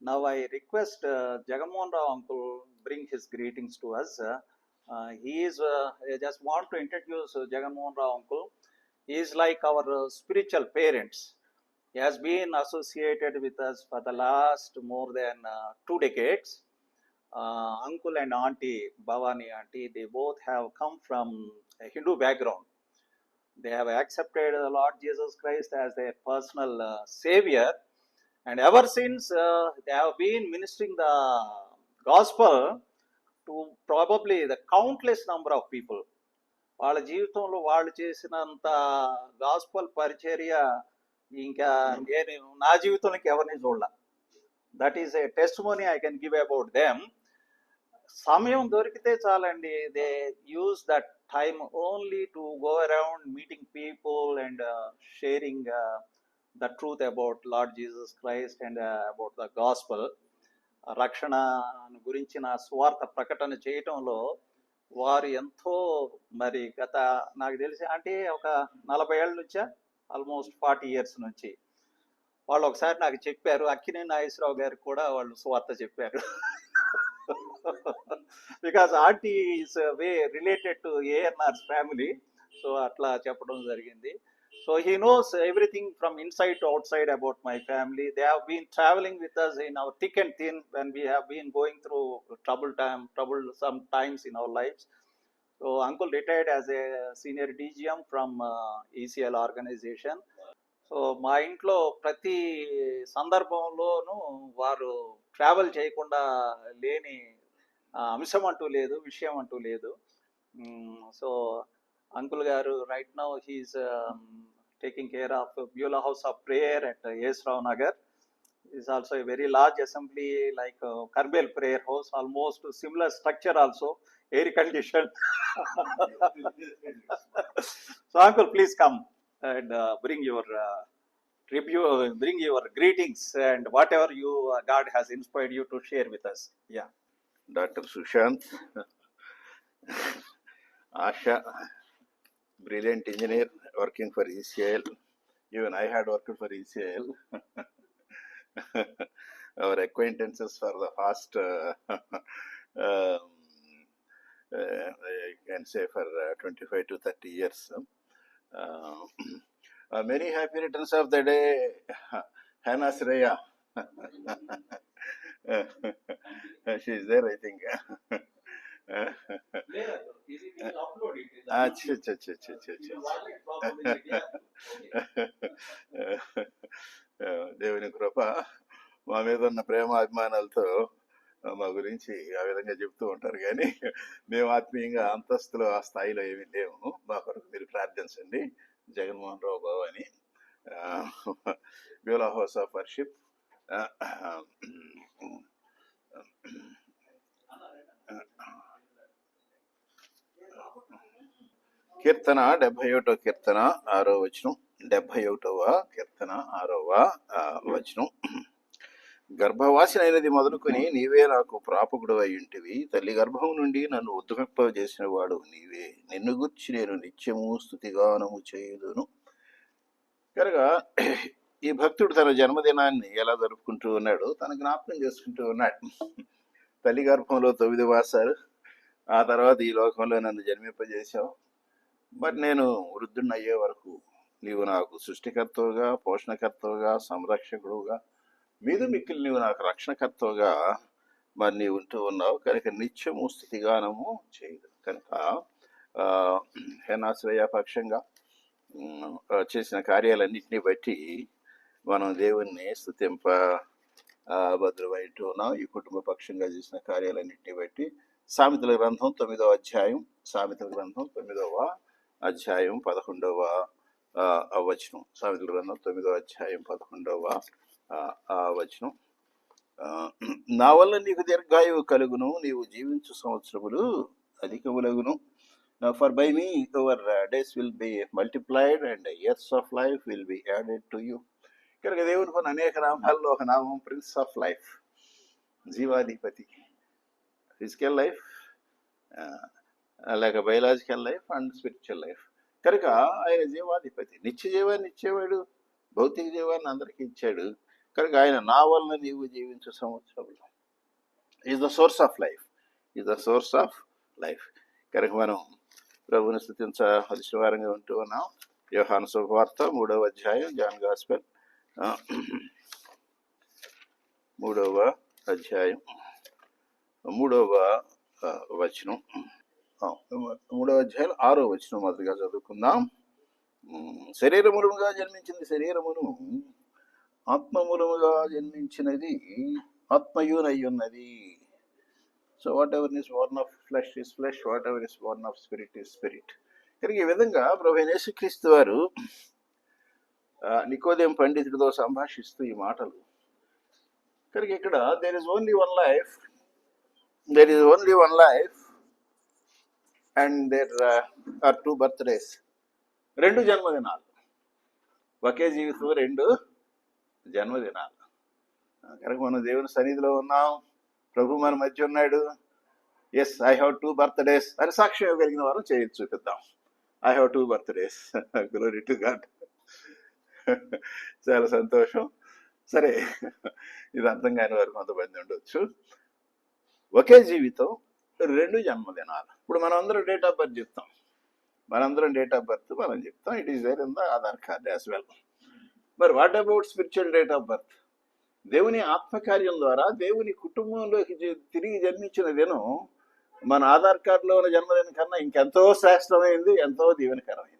Now I request uh, Jagamohan Rao uncle bring his greetings to us. Uh, uh, he is. Uh, I just want to introduce uh, Jagamohan Rao uncle. He is like our uh, spiritual parents. He has been associated with us for the last more than uh, two decades. Uh, uncle and auntie Bhavani auntie, they both have come from a Hindu background. They have accepted the Lord Jesus Christ as their personal uh, savior, and ever since they they have been ministering the gospel to probably the countless number of వాళ్ళ జీవితంలో వాళ్ళు చేసినంత gospel పరిచర్య ఇంకా నేను నా జీవితంలోకి ఎవరిని చూడాల. That is a testimony I can give about them సమయం దొరికితే చాలండి. They use that time only to go around meeting people and sharing the truth about Lord Jesus Christ and about the gospel రక్షణ గురించిన స్వార్థ ప్రకటన చేయటంలో వారు ఎంతో మరి గత నాకు తెలిసి అంటే ఒక నలభై ఏళ్ళ నుంచా ఆల్మోస్ట్ ఫార్టీ ఇయర్స్ నుంచి వాళ్ళు ఒకసారి నాకు చెప్పారు అక్కినే నాగేశ్వరరావు గారికి కూడా వాళ్ళు స్వార్థ చెప్పారు. Because aunty is way related to ANR's family so అట్లా చెప్పడం జరిగింది. So he knows everything from inside to outside about my family they have been travelling with us in our thick and thin when we have been going through trouble time troublesome times in our life so uncle retired as a senior DGM from ECL organization so మా ఇంట్లో ప్రతి సందర్భంలోనూ వారు travel చేయకుండా లేని అంశం అంటూ లేదు విషయం అంటూ లేదు. సో అంకుల్ గారు right now he's taking care of Beulah house of prayer at S Rao Nagar is also a very large assembly like uh, Karbel prayer house, almost similar structure also, air conditioned. so uncle, please come and uh, bring your uh, review, bring your greetings and whatever you uh, God has inspired you to share with us. Yeah. Dr. Sushant, Asha, brilliant engineer working for ECL. Even I had worked for ECL. Our acquaintances for the past, uh, um, uh, I can say for uh, 25 to 30 years. Uh, uh, many happy returns of the day, Hannah Sreya. she is there, I think. अच्छा अच्छा अच्छा अच्छा अच्छा अच्छा దేవుని కృప మా మీద ఉన్న ప్రేమ అభిమానాలతో మా గురించి ఆ విధంగా చెప్తూ ఉంటారు కానీ మేము ఆత్మీయంగా అంతస్తులో ఆ స్థాయిలో ఏమీ లేము మా కొరకు మీరు ప్రార్థించండి జగన్మోహన్ రావు బాబు అని బ్యూలా హౌస్ ఆఫ్ వర్షిప్ కీర్తన డెబ్బై ఒకటో కీర్తన ఆరో వచనం డెబ్బై ఒకటవ కీర్తన ఆరవ వచనం. గర్భవాసినైనది మొదలుకొని నీవే నాకు ప్రాపకుడు అయ్యుంటివి తల్లి గర్భం నుండి నన్ను ఉద్దుకప్ప చేసిన వాడు నీవే. నిన్ను గుర్చి నేను నిత్యము స్థుతిగానము చేయుదును. కనుక ఈ భక్తుడు తన జన్మదినాన్ని ఎలా జరుపుకుంటూ ఉన్నాడు తన జ్ఞాపకం చేసుకుంటూ ఉన్నాడు. తల్లి గర్భంలో తొమ్మిది మాసాలు ఆ తర్వాత ఈ లోకంలో నన్ను జన్మింపజేశావు. మరి నేను వృద్ధుడిని అయ్యే వరకు నీవు నాకు సృష్టికర్తవుగా పోషణకర్తవుగా సంరక్షకుడుగా మీద మిక్కిలి నీవు నాకు రక్షణకర్తవుగా మరి నీవు ఉంటూ ఉన్నావు. కనుక నిత్యము స్థితిగానము చేయదు కనుక హేనాశ్రయ పక్షంగా చేసిన కార్యాలన్నింటినీ బట్టి మనం దేవుణ్ణి స్థుతింప ఆ, భద్రమైంటూ ఉన్నాం. ఈ కుటుంబ పక్షంగా చేసిన కార్యాలన్నింటినీ బట్టి సామెతల గ్రంథం తొమ్మిదవ అధ్యాయం సామెతల గ్రంథం తొమ్మిదవ అధ్యాయం పదకొండవ ఆ, వచనం. సామెతల గ్రంథం తొమ్మిదవ అధ్యాయం పదకొండవ వచనం. నా వల్ల నీకు దీర్ఘాయువు కలుగును నీవు జీవించు సంవత్సరములు అధికములగును. For by me your days will be multiplied and years of life will be added to you ఇక్కడ దేవుని కొన్ని అనేక నామాల్లో ఒక నామం ప్రిన్స్ ఆఫ్ లైఫ్ జీవాధిపతి. ఫిజికల్ లైఫ్ లేక biological life and spiritual life. కనుక ఆయన జీవాధిపతి. నిత్య జీవాన్ని ఇచ్చేవాడు భౌతిక జీవాన్ని అందరికీ ఇచ్చాడు. కనుక ఆయన నా వలన నీవు జీవించే సంవత్సరంలో. Is the source of life is the source of life కనుక మనం ప్రభుని స్థుతించ అదిశవారంగా ఉంటూ ఉన్నాం. యోహాను శుభవార్త మూడవ అధ్యాయం జాన్ గాస్పెల్. మూడవ అధ్యాయం మూడవ వచనం. మూడవ అధ్యాయం ఆరో వచ్చిన మాదిరిగా చదువుకుందాం. ఉమ్, శరీరములుగా జన్మించింది శరీరమును ఆత్మమూలముగా జన్మించినది ఆత్మయునయ్యున్నది. So whatever is born of flesh is flesh whatever is born of spirit is spirit కనుక ఈ విధంగా ప్రభు యేసుక్రీస్తు వారు నికోదేం పండితుడితో సంభాషిస్తూ ఈ మాటలు. కనుక ఇక్కడ there is only one life there is only one life and there are two birthdays రెండు జన్మదినాలు. ఒకే జీవితం రెండు జన్మదినాలు. కనుక మనం దేవుని సన్నిధిలో ఉన్నాం. ప్రభు మన మధ్య ఉన్నాడు. Yes I have two birthdays అని సాక్ష్యం ఇవ్వగలిగిన వారు చేయి చూపిద్దాం. I have two birthdays glory to God చాలా సంతోషం. సరే ఇది అర్థం కాని వారు కొంతమంది ఉండొచ్చు. ఒకే జీవితం రెండు జన్మదినాలు. ఇప్పుడు మనం అందరం డేట్ ఆఫ్ బర్త్ చెప్తాం. మనందరం డేట్ ఆఫ్ బర్త్ మనం చెప్తాం. It is there in the Aadhaar card as well మరి what about spiritual date of birth దేవుని ఆత్మకార్యం ద్వారా దేవుని కుటుంబంలోకి తిరిగి జన్మించిన దినం మన ఆధార్ కార్డులో ఉన్న జన్మదినం కన్నా ఇంకెంతో శ్రేష్టమైంది ఎంతో దీవెనకరమైంది.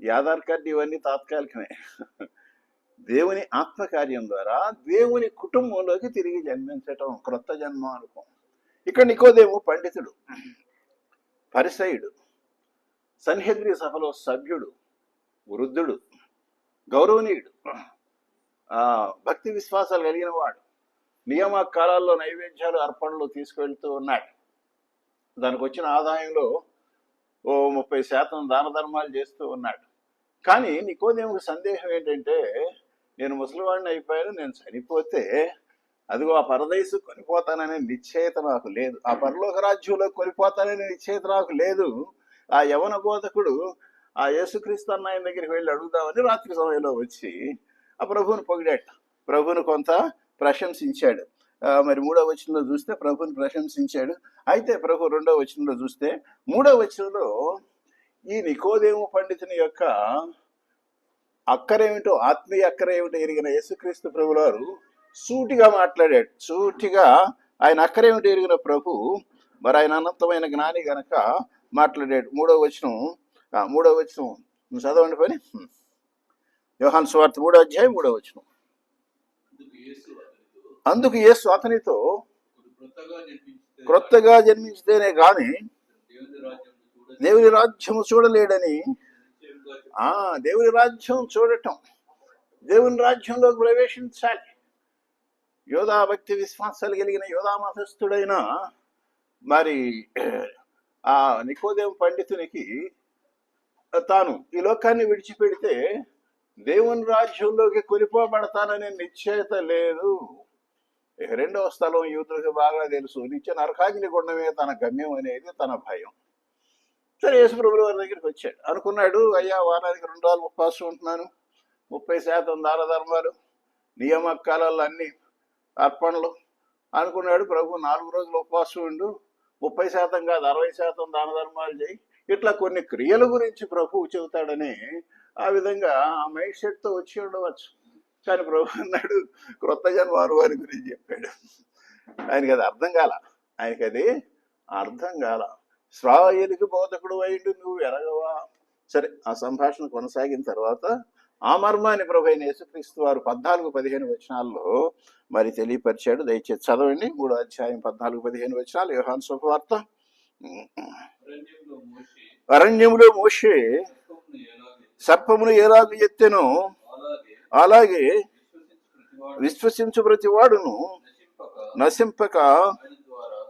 ఈ ఆధార్ కార్డు ఇవన్నీ తాత్కాలికమే. దేవుని ఆత్మకార్యం ద్వారా దేవుని కుటుంబంలోకి తిరిగి జన్మించటం క్రొత్త జన్మ అనుకో ఇక్కడ నికోదేము పండితుడు పరిసయుడు సన్హెద్రి సభలో సభ్యుడు వృద్ధుడు గౌరవనీయుడు ఆ, భక్తి విశ్వాసాలు కలిగిన వాడు నియమ కాలాల్లో నైవేద్యాలు అర్పణలు తీసుకువెళ్తూ ఉన్నాడు. దానికి వచ్చిన ఆదాయంలో ఓ ముప్పై శాతం దాన ధర్మాలు చేస్తూ ఉన్నాడు. కానీ నికోదేముకు సందేహం ఏంటంటే నేను ముసలివాడిని అయిపోయాను నేను చనిపోతే అదిగో ఆ పరదేశు కొనిపోతాననే నిశ్చయిత నాకు లేదు. ఆ పరలోక రాజ్యంలో కొనిపోతాననే నిశ్చయిత నాకు లేదు. ఆ యవన బోధకుడు ఆ యేసుక్రీస్తు అన్న ఆయన దగ్గరికి వెళ్ళి అడుగుదామని రాత్రి సమయంలో వచ్చి ఆ ప్రభువుని పొగిడాట. ప్రభువును కొంత ప్రశంసించాడు. మరి మూడో వచనంలో చూస్తే ప్రభుని ప్రశంసించాడు. అయితే ప్రభు రెండో వచనంలో చూస్తే మూడో వచనంలో ఈ నికోదేము పండితుని యొక్క అక్కరేమిటో ఆత్మీయ అక్కరేమిటో ఎరిగిన యేసుక్రీస్తు ప్రభువారు సూటిగా మాట్లాడాడు. సూటిగా ఆయన అక్కరేమిటో ఎరిగిన ప్రభు మరి ఆయన అనంతమైన జ్ఞాని గనక మాట్లాడాడు. మూడో వచనం. మూడో వచనం. నువ్వు చదవండి పని. యోహాన్ స్వార్థ మూడో అధ్యాయం మూడో వచనం. అందుకు యేసు అతనితో, క్రొత్తగా జన్మించితేనే గాని దేవుని రాజ్యం చూడలేడని ఆ దేవుని రాజ్యం చూడటం. దేవుని రాజ్యంలోకి ప్రవేశించాలి. యోధా భక్తి విశ్వాసాలు కలిగిన యోధా మతస్థుడైన మరి ఆ నికోదేవ పండితునికి తాను ఈ లోకాన్ని విడిచిపెడితే దేవుని రాజ్యంలోకి కొనిపోబడతాననే నిశ్చయత లేదు. రెండవ స్థలం యూతులకు బాగా తెలుసు. నిత్య నరకాగ్ని గుండమే తన గమ్యం అనేది తన భయం. సరే యేసుప్రభులు వారి దగ్గరికి వచ్చాడు. అనుకున్నాడు అయ్యా వారానికి రెండు రోజులు ఉపవాసం ఉంటున్నాను. ముప్పై శాతం దాన ధర్మాలు నియమ కాలాల్లో అర్పణలు. అనుకున్నాడు ప్రభు నాలుగు రోజులు ఉపవాసం ఉండు. ముప్పై శాతం కాదు అరవై శాతం దాన ధర్మాలు చేయి. ఇట్లా కొన్ని క్రియల గురించి ప్రభువు చెబుతాడని ఆ విధంగా ఆ మైండ్ సెట్తో వచ్చి ఉండవచ్చు. కానీ ప్రభు అన్నాడు క్రొత్త జన్మారు వారి గురించి చెప్పాడు. ఆయనకి అది అర్థం కాల. ఆయనకి అది అర్థం కాల. శ్రాయేలికి బోధకుడు అయిండు నువ్వు ఎరగవా? సరే ఆ సంభాషణ కొనసాగిన తర్వాత ఆ మర్మాన్ని ప్రభు అయిన యేసుక్రీస్తు వారు పద్నాలుగు పదిహేను వచనాల్లో మరి తెలియపరిచాడు. దయచేసి చదవండి. మూడో అధ్యాయం పద్నాలుగు పదిహేను వచనాలు. యోహాన్ శుభవార్త. అరణ్యంలో మోషే సర్పమును సర్పమును ఎత్తెను అలాగే విశ్వసించు ప్రతి వాడును నశింపక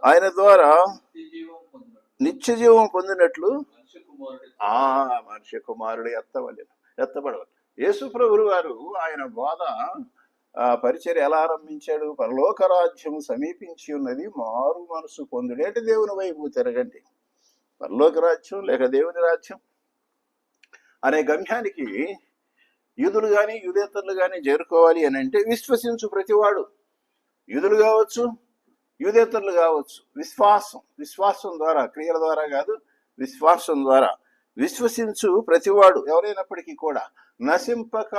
ఆయన ద్వారా నిత్యజీవం నిత్య జీవం పొందినట్లు ఆ మనిషి కుమారుడు ఎత్తవలేను ఎత్తబడవలెను యేసు ప్రభులు వారు ఆయన బోధ పరిచర్ పరిచర్య ఎలా ఆరంభించాడు? పరలోక రాజ్యం సమీపించి ఉన్నది మారు మనసు పొందుడు. అంటే దేవుని వైపు తిరగండి? పరలోక రాజ్యం లేక దేవుని రాజ్యం? అనే గమ్యానికి యూదులు కానీ యూదేతరులు కానీ చేరుకోవాలి అని అంటే విశ్వసించు ప్రతివాడు. యూదులు కావచ్చు యూదేతరులు కావచ్చు విశ్వాసం విశ్వాసం ద్వారా క్రియల ద్వారా కాదు విశ్వాసం ద్వారా. విశ్వసించు ప్రతివాడు ఎవరైనప్పటికీ కూడా నశింపక.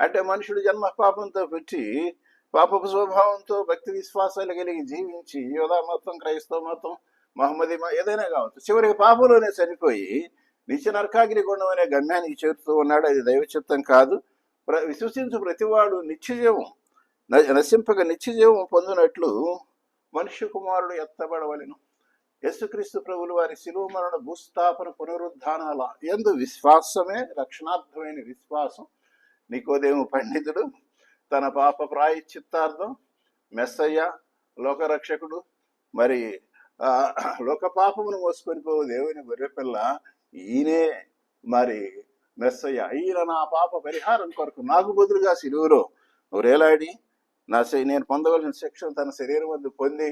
అంటే మనుషుడు జన్మ పాపంతో పెట్టి పాపపు స్వభావంతో భక్తి విశ్వాసాలు కలిగి జీవించి యోధా మతం క్రైస్తవ మతం మహమ్మది మ- ఏదైనా కావచ్చు చివరికి పాపంలోనే చనిపోయి నిత్య నరకాగిరి గుండం అనే గమ్యానికి చేరుతూ ఉన్నాడు. అది దైవ చిత్తం కాదు. ప్ర- విశ్వసించు ప్రతివాడు నిత్యజీవం న- నశింపక నిత్యజీవం పొందినట్లు మనుష్య కుమారుడు ఎత్తబడవలెను. యేసుక్రీస్తు ప్రభులు వారి శిలువ మరణ భూస్థాపన పునరుద్ధానాల ఎందు విశ్వాసమే రక్షణార్థమైన విశ్వాసం. నికోదేము పండితుడు తన పాప ప్రాయశ్చిత్తార్థం మెస్సయ్య లోకరక్షకుడు మరి లోక పాపమును మోసుకొని పోవు దేవుని గొర్రెపిల్ల ఈయనే మరి మెస్సయ్య. ఈయన నా పాప పరిహారం కొరకు నాకు బదులుగా సిలువలో రేలాడి నా నేను పొందవలసిన శిక్షను తన శరీరం వద్ద పొంది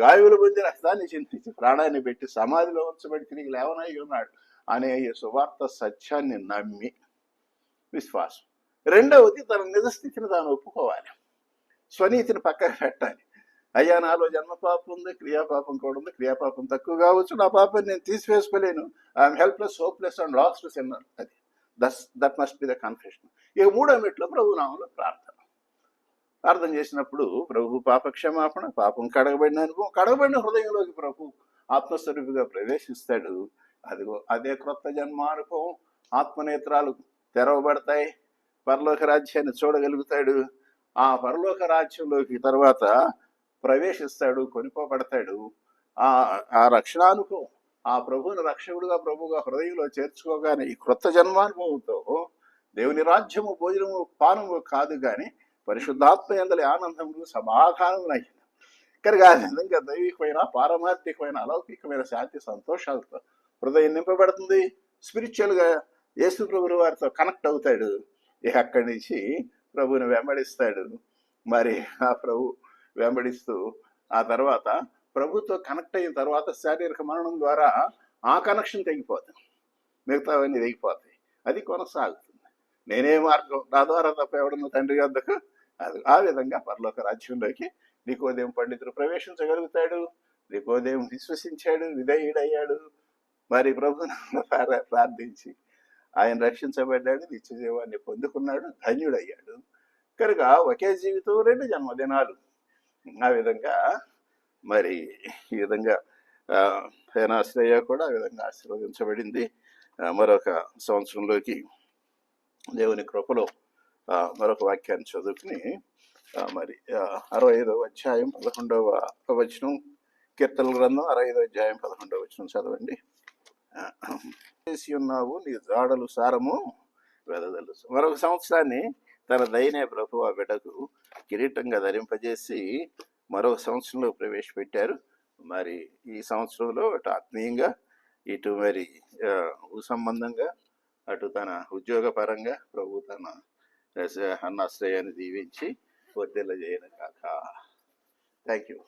గాయములు పొందిన దాన్ని చింతించి ప్రాణాన్ని పెట్టి సమాధిలో ఉంచబడి తిరిగి లేవనై ఉన్నాడు. అనే ఈ సువార్త సత్యాన్ని నమ్మి విశ్వాసం. రెండవది తన నిజస్థితిని తాను ఒప్పుకోవాలి. స్వనీతిని పక్కన పెట్టాలి. అయ్యా నాలో జన్మపాపం ఉంది క్రియాపాపం కూడా ఉంది క్రియాపాపం తక్కువ కావచ్చు. నా పాపం నేను తీసివేసుకోలేను. I'm helpless hopeless and lost sinner అది. Thus that must be the confession ఇక మూడో మెట్లో ప్రభునామంలో ప్రార్థన. ప్రార్థన చేసినప్పుడు ప్రభు పాప క్షమాపణ పాపం కడగబడిన అనుభవం కడగబడిన హృదయంలోకి ప్రభు ఆత్మస్వరూపిగా ప్రవేశిస్తాడు. అదిగో అదే క్రొత్త జన్మానుభవం ఆత్మనేత్రాలు తెరవబడతాయి. పరలోక రాజ్యాన్ని చూడగలుగుతాడు. ఆ పరలోక రాజ్యంలోకి తర్వాత ప్రవేశిస్తాడు కొనిపోబడతాడు. ఆ ఆ రక్షణానుభవం ఆ ప్రభువుని రక్షకుడుగా ప్రభువుగా హృదయంలో చేర్చుకోగానే ఈ క్రొత్త జన్మానుభవంతో దేవుని రాజ్యము భోజనము పానము కాదు కానీ పరిశుద్ధాత్మ ఎందలి ఆనందములు సమాధానములు అయ్యింది కనుక ఆ విధంగా దైవికమైన పారమార్థికమైన అలౌకికమైన శాంతి సంతోషాలతో హృదయం నింపబడుతుంది. స్పిరిచువల్గా యేసు ప్రభువు వారితో కనెక్ట్ అవుతాడు. ఇక అక్కడి నుంచి ప్రభువుని వెంబడిస్తాడు. మరి ఆ ప్రభు వెంబడిస్తూ ఆ తర్వాత ప్రభుతో కనెక్ట్ అయిన తర్వాత శారీరక మరణం ద్వారా ఆ కనెక్షన్ తెగిపోతుంది మిగతావన్నీ తెగిపోతాయి. అది కొనసాగుతుంది. నేనే మార్గం. నా ద్వారా తప్ప ఎవడన్నా తండ్రి వద్దకు అది ఆ విధంగా పరలోక రాజ్యంలోకి నికోదేం పండితుడు ప్రవేశించగలుగుతాడు? నికోదేం విశ్వసించాడు? విధేయుడయ్యాడు? మరి ప్రభుని ప్రార్థించి ఆయన రక్షించబడ్డాడు నిత్య జీవాన్ని పొందుకున్నాడు ధన్యుడయ్యాడు. కనుక ఒకే జీవితం రెండు జన్మదినాలు. ఆ విధంగా మరి ఈ విధంగా ఆ, హేనాశ్రయ కూడా ఆ విధంగా ఆశీర్వదించబడింది. మరొక సంవత్సరంలోకి దేవుని కృపలో మరొక వాక్యాన్ని చదువుకుని మరి అరవై ఐదవ అధ్యాయం పదకొండవ వచనం కీర్తన గ్రంథం అరవై ఐదవ అధ్యాయం పదకొండవ వచనం చదవండి. చేసి ఉన్నావు నీ జాడలు సారము వెదదలుసు మరొక సంవత్సరాన్ని తన దయనే ప్రభు ఆ బిడ్డకు కిరీటంగా ధరింపజేసి మరొక సంవత్సరంలో ప్రవేశపెట్టారు. మరి ఈ సంవత్సరంలో అటు ఆత్మీయంగా ఇటు మరి ఆ, సంబంధంగా అటు తన ఉద్యోగపరంగా ప్రభు తన రస- అన్నాశ్రయాన్ని దీవించి వర్ధిల్ల చేయను కాక. Thank you